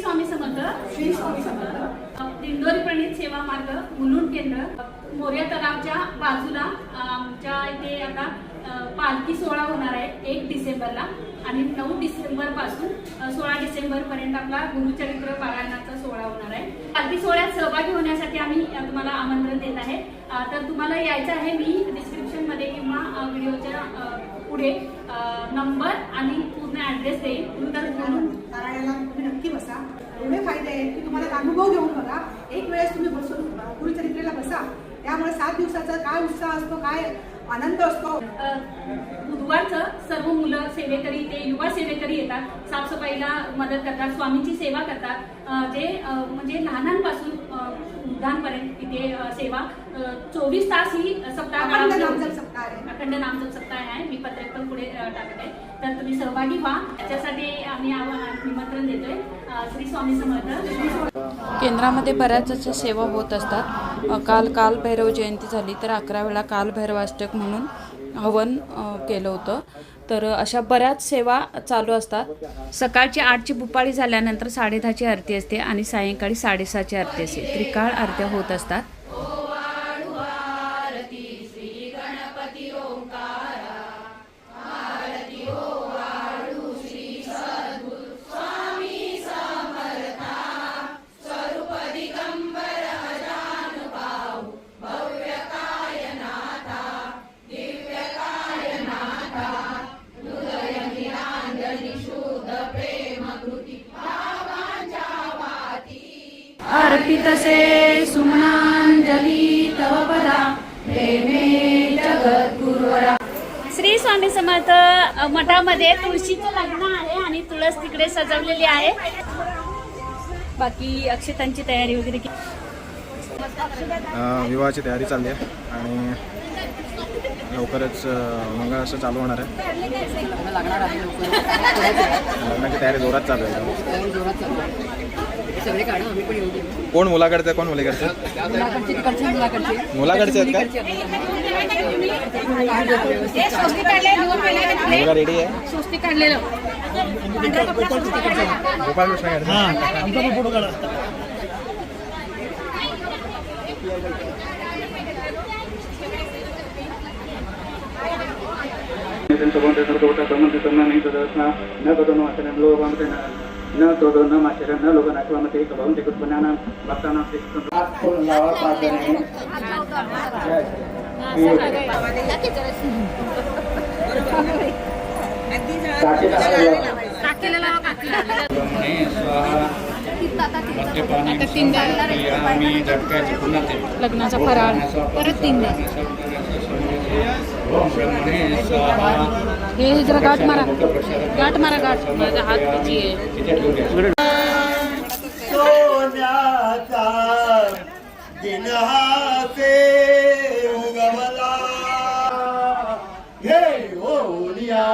स्वामी समर्थ श्री स्वामी समर्थ. दिंडोरी प्रणित सेवा मार्ग मुलुंड केंद्र. मोर्या तलावच्या बाजूला आमच्या इथे आता पालखी सोहळा होणार आहे एक डिसेंबरला आणि नऊ डिसेंबरपासून सोळा डिसेंबर पर्यंत आपला गुरुचरित्र पारायणाचा सोहळा होणार आहे. पालखी सोहळ्यात सहभागी होण्यासाठी आम्ही तुम्हाला आमंत्रण देत आहे. तर तुम्हाला यायचं आहे मी डिस्क्रिप्शनमध्ये किंवा व्हिडिओच्या पुढे नंबर आणि पूर्ण ऍड्रेस देईन. तुम्ही तर तुम्ही नक्की बसा. एवढे फायदे आहेत की तुम्हाला अनुभव घेऊन बघा. एक वेळेस तुम्ही बसून गुरुचरित्रेला बसा. त्यामुळे सात दिवसाचा काय उत्साह असतो काय आनंद असतो. बुधवारचं सर्व मुलं सेवेकरी ते युवा सेवेकरी येतात. साफसफाईला मदत करतात स्वामींची सेवा करतात. जे म्हणजे लहानांपासून अ, वृद्धांपर्यंत इथे सेवा. चोवीस तास ही सप्ताह नामजप. सप्ताह आहे. अखंड नामजप सप्ताह आहे. मी पत्रक पण पुढे टाकत आहे. तर तुम्ही सहभागी व्हा. त्याच्यासाठी आम्ही निमंत्रण देतोय. श्री स्वामी समर्थ. केंद्रामध्ये बऱ्याच अशा सेवा होत असतात. काल काल भैरव जयंती झाली तर अकरा वेळा काल भैरवाष्टक म्हणून हवन केलं होतं. तर अशा बऱ्याच सेवा चालू असतात. सकाळची आठची भुपाळी झाल्यानंतर साडेदहाची आरती असते आणि सायंकाळी साडेसहाची आरती असते. त्रिकाळ आरत्या होत असतात. अर्पितसे सुमनांजली तव पदा। प्रेमे जगद्गुरुवरा। श्री स्वामी समर्थ मठामध्ये तुळशीचं लग्न आहे आणि तुळस तिकडे सजवलेली आहे. बाकी अक्षतांची तयारी वगैरे विवाहाची तयारी चालली आहे आणि लवकरच मंगळ असं चालू होणार आहे. लग्नाची तयारी जोरात चालू आहे. सगळे काढा आम्ही पण येऊ देऊ कोण मुलाकडचं कोण मुलीकडचं? मुलाकडचे तिकडचे मुलाकडचे. मुलाकडचे आहेत का? मुलगा रेडी आहे? स्वस्ती काढलेलं. गोपाळ कृष्ण गाडगे. न कथनो आचरण लोकमतेन न तोदो न माचरण न लोक नाचवामते भवन्ति कुत्पन्नानां भक्तानां लग्नाचा फराळ. परत तीनदा हे जरा गाठ मारा. गाठ मारा गाठ. माझा हात बिझी आहे? सोन्याचा दिनहासे उगवला. हे ओलिया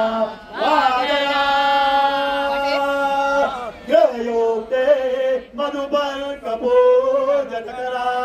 करा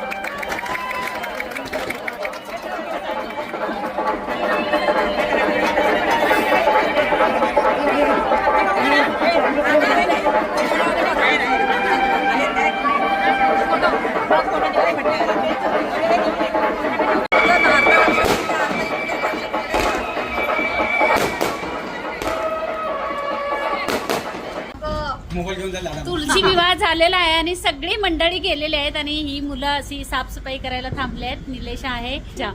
तुळशी विवाह झालेला आहे आणि सगळी मंडळी गेलेली आहेत आणि ही मुलं अशी साफसफाई करायला थांबले आहेत. निलेश आहे. चा.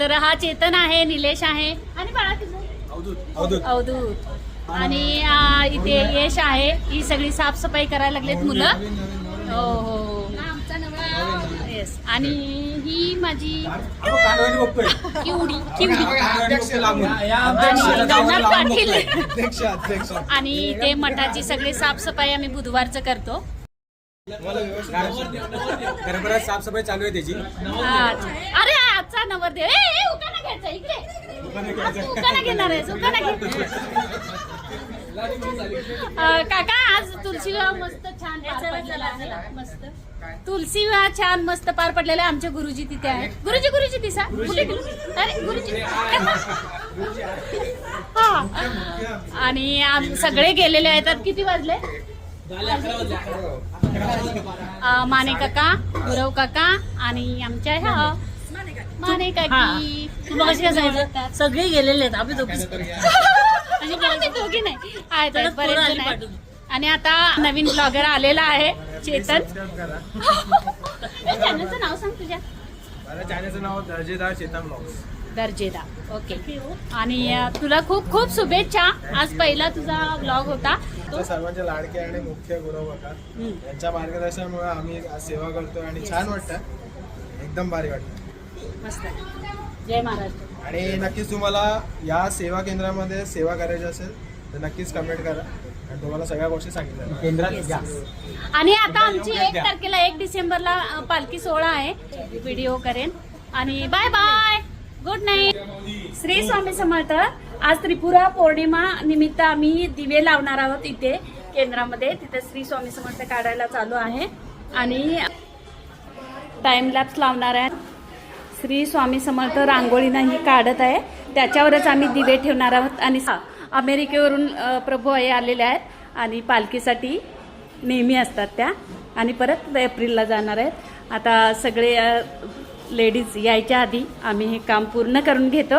तर हा चेतन आहे निलेश आहे. आणि बाळा तुझं अवधूत आणि आ, इथे यश आहे. ही सगळी साफसफाई करायला लागलेत मुलं. हो हो. येस आणि ही माझी किवडी किवडी. आणि गणनाथ पाटील आणि ते मठाची सगळी साफसफाई आम्ही बुधवारचं करतो. साफसफाई चालू आहे त्याची. अरे आजचा नवरदेव. घ्यायचा इकडे. घेणार अं, काका आज तुलसी विवाह मस्त छान पार पडलेला आहे. मस्त. तुलसी विवाह छान मस्त पार पडलेला आहे. आमचे गुरुजी तिथे आहेत. गुरुजी गुरुजी दिसा. कुठे? अरे गुरुजी. हा. आणि आम- सगळे गेलेले आहेत. आता किती वाजले? अं, माने काका गुरव काका आणि आमच्या ह्या माने काकी. तुला कशी काय सांगितलं? सगळे गेलेले आहेत. आम्ही दोघी. आम्ही दोघी नाही. आहेत आहेत, परत बरेच पोरं जण आली आहेत. पाठवून. आणि आता नवीन ब्लॉगर आलेला आहे चेतन. चॅनलचं नाव सांग तुझ्या. माझ्या चॅनलचं नाव दर्जेदार चेतन ब्लॉग्स दर्जेदा ओके. आणि अं, तुला खूप खूप शुभेच्छा. आज पहिला तुझा ब्लॉग होता. आमच्या सर्वांचे लाडके आणि मुख्य गुरु होता. यांच्या मार्गदर्शनामुळे आम्ही आज सेवा करतो आणि छान वाटतं. एकदम भारी वाटतं. मस्त. जय महाराष्ट्र आणि नक्कीच तुम्हाला या सेवा केंद्रामध्ये सेवा करायची असेल तर नक्कीच कमेंट करा. आणि तुम्हाला सगळ्या गोष्टी सांगितल्या केंद्रात आणि आता आमची एक तारखेला एक डिसेंबरला अ, पालखी सोहळा आहे. व्हिडिओ करेन. आणि bye bye good night Shri Swami Samarth आज त्रिपुरा पौर्णिमा निमित्त आम्ही दिवे लावणार आहोत इथे केंद्रामध्ये. तिथे श्री स्वामी समर्थ काढायला चालू आहे. आणि टाइम लॅप्स लावणार आहे. श्री स्वामी समर्थ रांगोळीनं ही काढत आहे. त्याच्यावरच आम्ही दिवे ठेवणार आहोत. आणि सा- अमेरिकेवरून प्रभू आई आलेले आहेत आणि पालखीसाठी नेहमी असतात त्या. आणि परत एप्रिलला जाणार आहेत. आता सगळे लेडीज यायच्या आधी आम्ही हे काम पूर्ण करून घेतो.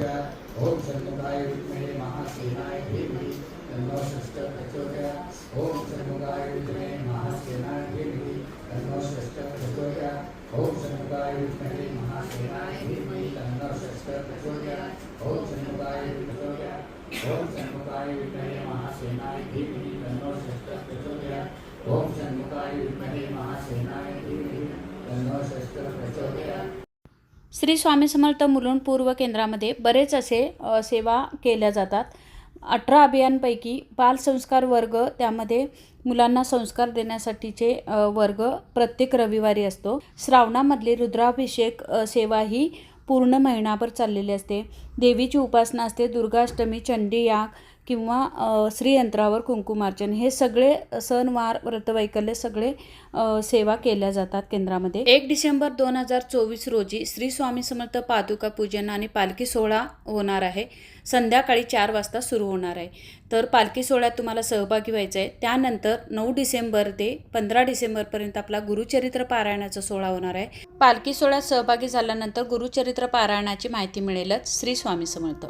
प्रचोदयात् ओम शंभुकाय विद्महे महासेनाय धीमहि तन्नो शस्त्र प्रचोदयात् ओम शंभुकाय विद्महे महासेनाय धीमहि तन्नो शस्त्र प्रचोदयात् ओम शंभुकाय विद्महे महासेनाय धीमहि तन्नो शस्त्र प्रचोदयात् ओम शंभुकाय प्रचोदयात् ओम शंभुकाय विद्महे महासेनाय श्री स्वामी समर्थ मुलुंड पूर्व केंद्रामध्ये बरेच असे सेवा केल्या जातात. अठरा अभियानपैकी बालसंस्कार वर्ग त्यामध्ये मुलांना संस्कार देण्यासाठीचे वर्ग प्रत्येक रविवारी असतो. श्रावणामधली रुद्राभिषेक सेवा ही पूर्ण महिनाभर चाललेली असते. देवीची उपासना असते दुर्गाष्टमी चंडी याग किंवा श्रीयंत्रावर कुंकुमार्चन. हे सगळे सणवार व्रतवैकल्य सगळे सेवा केल्या जातात केंद्रामध्ये. एक डिसेंबर दोन हजार चोवीस रोजी श्री स्वामी समर्थ पादुका पूजन आणि पालखी सोहळा होणार आहे. संध्याकाळी चार वाजता सुरू होणार आहे. तर पालखी सोहळ्यात तुम्हाला सहभागी व्हायचं आहे त्यानंतर नऊ डिसेंबर ते पंधरा डिसेंबरपर्यंत आपला गुरुचरित्र पारायणाचा सोहळा होणार आहे. पालखी सोहळ्यात सहभागी झाल्यानंतर गुरुचरित्र पारायणाची माहिती मिळेलच. श्री स्वामी स्वामी समर्थ